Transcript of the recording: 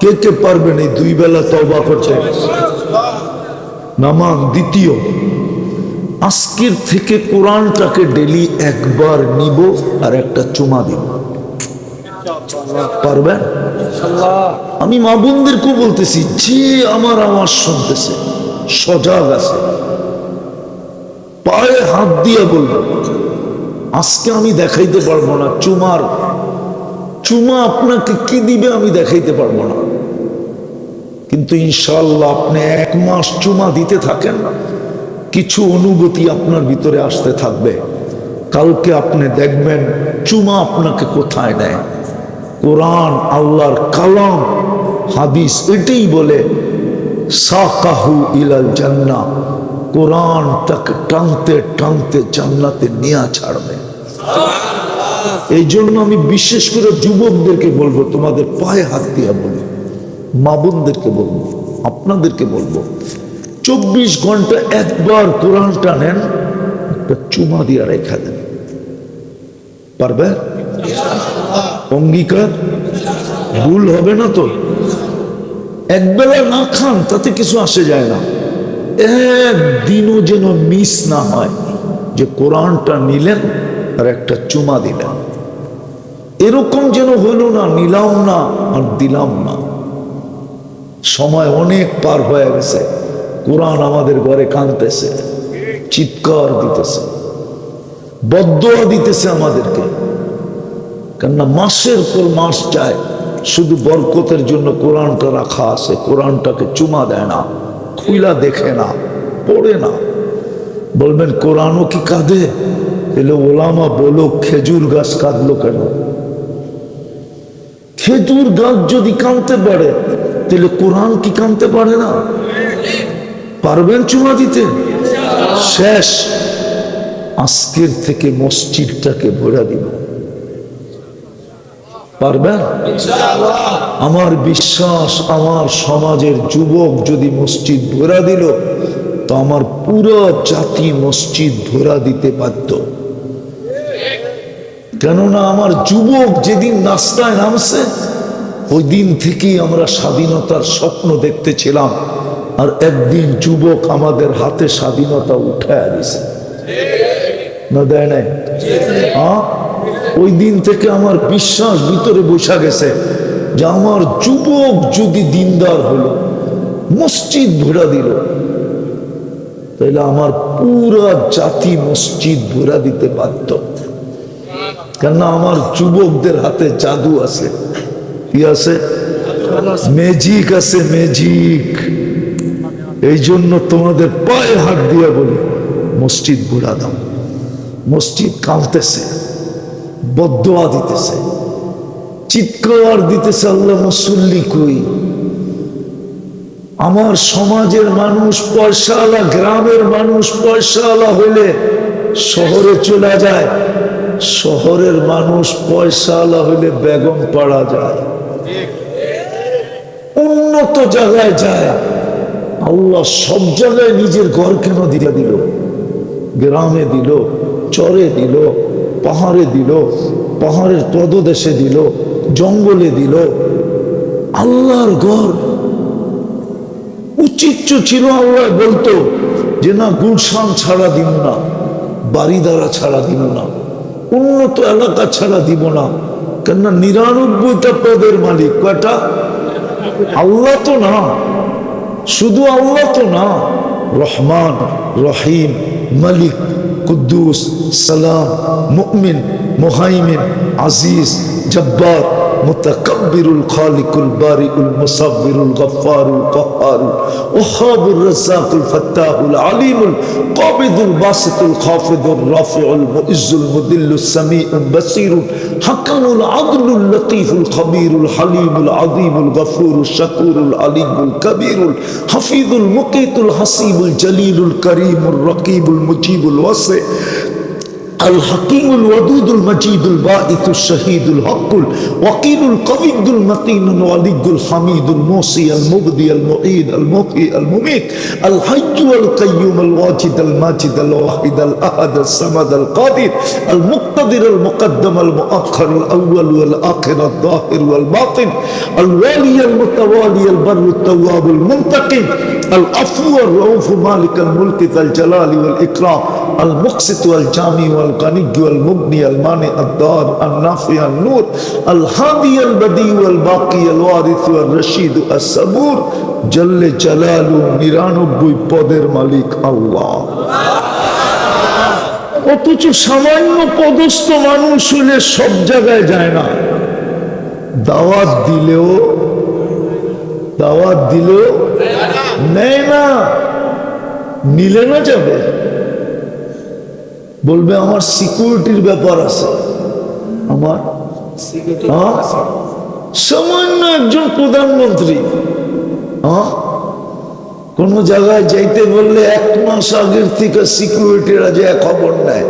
কে কে পারবেন এই দুই বেলা তবা করছে? নামান দ্বিতীয়। আজকের থেকে কোরআনটাকে ডেলি একবার নিব আর একটা চুমা দিব। পারবেন আমি মা বোনদেরকেও বলতেছি, যে আমার আওয়াজ শুনতেছে, সজাগ আছে। পায়ে হাত দিয়ে বলব, আজকে আমি দেখাইতে পারব না, চুমার চুমা আপনাকে কি দিবে আমি দেখাইতে পারব না। কিন্তু ইনশাল্লাহ আপনি এক মাস চুমা দিতে থাকেন কিছু অনুভূতি আপনার ভিতরে আসতে থাকবে। কালকে আপনি দেখবেন চুমা আপনাকে কোথায় নেয় কোরআন, আল্লাহর কালাম, হাদিস, এটাই বলে, সাকাহু ইলাল জান্না কোরআন তাকে টানতে টানতে জান্নাতে নিয়ে ছাড়বে। এই জন্য আমি বিশেষ করে যুবকদেরকে বলব, তোমাদের পায়ে হাত দিয়া বলি মা বোনদেরকে বলব, আপনাদেরকে বলব, চব্বিশ ঘণ্টা একবার কোরআনটা নেন একটা চুমা দিয়া রেখা দেন। পারবে? অঙ্গীকার? ভুল হবে না তো। একবেলা না খান, তাতে কিছু আসে যায় না। একদিনও যেন মিস না হয় যে কোরআনটা নিলেন আর একটা চুমা দিলেন। এরকম যেন হইল না, নিলাম না আর দিলাম না। সময় অনেক পার হয়ে গেছে। কোরআন আমাদের ঘরে কাঁদতেছে, চিৎকার দিতেছে বদয়া দিতেছে আমাদেরকে। কেননা মাসের পর মাস যায়, শুধু বরকতের জন্য কোরআনটা রাখা আছে, কোরআনটাকে চুমা দেয় না, খুইলা দেখে না, পড়ে না। বলবেন, কোরআনও কি কাঁদে? এলে ওলামা বলো খেজুর গাছ কাঁদলো কেন? খেজুর গাছ যদি কাঁদতে পারে, তাহলে কোরআন কি কাঁদতে পারে না? পারবেন চুমা দিতে? শেষ। আজকের থেকে মসজিদটাকে ভরা দিব। পারবেন? আমার বিশ্বাস, আমার সমাজের যুবক যদি মসজিদ ভরা দিল, তো আমার পুরো জাতি মসজিদ ভরা দিতে বাধ্য। কেননা আমার যুবক যেদিন নাস্তায় নামছে ওই দিন থেকেই আমরা স্বাধীনতার স্বপ্ন দেখতেছিলাম। আর একদিন যুবক আমাদের হাতে স্বাধীনতা উঠায় দিছে। না দেয় নাই? ওই দিন থেকে আমার বিশ্বাস ভিতরে বসা গেছে যে আমার যুবক যদি দিনদার হলো, মসজিদ ভরা দিল তাহলে আমার পুরা জাতি মসজিদ ভরা দিতে বাধ্য। কেননা আমার যুবকদের হাতে জাদু আছে। কি আছে? ম্যাজিক আছে, ম্যাজিক। এই জন্য তোমাদের পায়ে হাত দিয়ে বলি, মসজিদ ঘোরা দাও। মসজিদ কাঁদতেছে বদোয়া দিতেছে। চিৎকার দিতেছে, আল্লাহ, মুসল্লি কই? আমার সমাজের মানুষ পয়সাওয়ালা, গ্রামের মানুষ পয়সাওয়ালা হইলে শহরে চলে যায়। শহরের মানুষ পয়সাওয়ালা হইলে বেগম পাড়া যায়। উন্নত জায়গায় যায়। আল্লাহ সব জায়গায় নিজের ঘর কেন দিয়ে দিল? গ্রামে দিল, চরে দিল, পাহাড়ে দিল, পাহাড়ের তদদেশে দিল, জঙ্গলে দিল। আল্লাহর ঘর। উচিত ছিল আল্লাহ বলতো যে, না, গুলশান ছাড়া দিন না বাড়িদারা ছাড়া দিন না। উন্নত এলাকা ছাড়া দিব না। কেননা নিরানব্বইটা পদের মালিক, কয়টা? আল্লাহ তো না। শুধু আল্লাহ তো না। রহমান, রহিম, মালিক, কুদ্দুস, সালাম, মুমিন, মুহাইমিন, আজিজ, জব্বার। متكبر الخالق البارئ المصور الغفار القهار وهاب الرزاق الفتاح العليم القابض الباسط الخافض الرافع المؤز المذل السميع البصير حكم العدل اللطيف الخبير الحليم العظيم الغفور الشكور العليم الكبير الحفيظ المقيت الحسيب الجليل الكريم الرقيب المجيب الواسع الحكيم الودود المجيد الباعث الشهيد الحق الوكيل القوي المتين الولي الحميد الموصي المبدي المعيد المحيي المميت الحي والقيوم الواجد الماجد الواحد الأحد الصمد القادر المقتدر المقدم المؤخر الأول والآخر الظاهر والباطن الوالي المتوالي البر التواب المنتقم العفو الرؤوف مالك الملك ذا الجلال والإكرام আল মুকসিত আল জামি আল কানিগি আল মুগনি আল মানে আদার আল নাফি আল নূর আল হাদি আল বদি আল বাকি পদের অথচ সামান্য পদস্থ মানুষ হলে সব জায়গায় যায় না। দাওয়াত দিলেও দাওয়াত দিলেও নেয় না, নিলে না যাবে। বলবে আমার সিকিউরিটির ব্যাপার আছে আমার হ্যাঁ? সামান্য একজন প্রধানমন্ত্রী হ্যাঁ? কোন জায়গায় যাইতে বললে এক মাস আগের থেকে সিকিউরিটিরা যে খবর নেয়